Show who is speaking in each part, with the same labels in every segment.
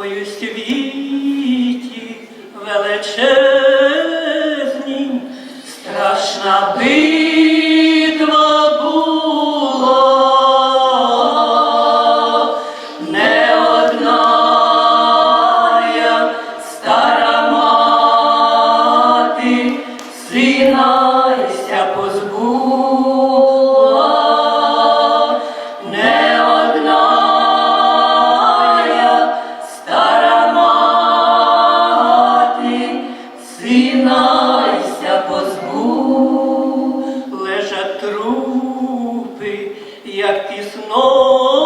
Speaker 1: ой у світі величезній, страшна битва e aqui isso não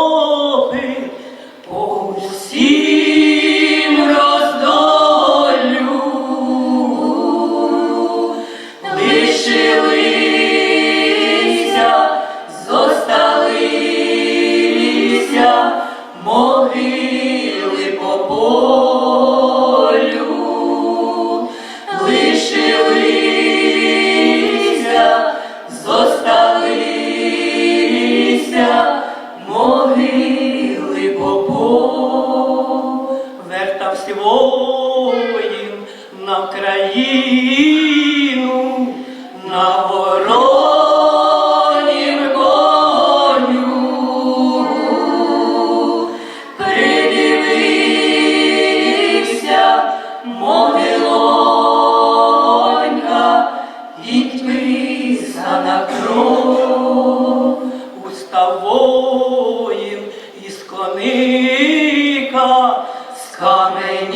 Speaker 1: воїн на Україну,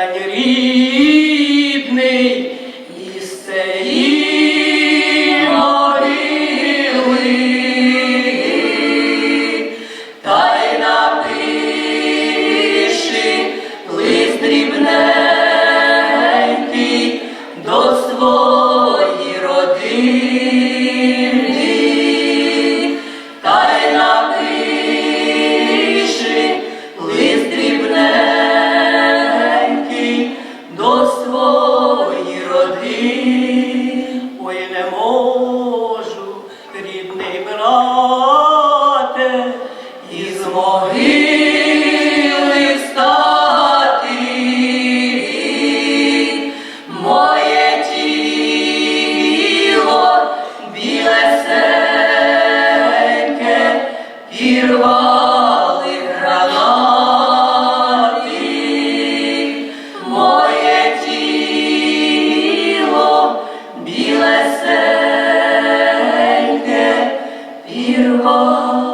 Speaker 1: устань рідний, із цієї могили, та й напиши лист дрібненький до своєї родини, могили встати. Моє тіло білесеньке пірвали гранати. Моє тіло білесеньке пірвали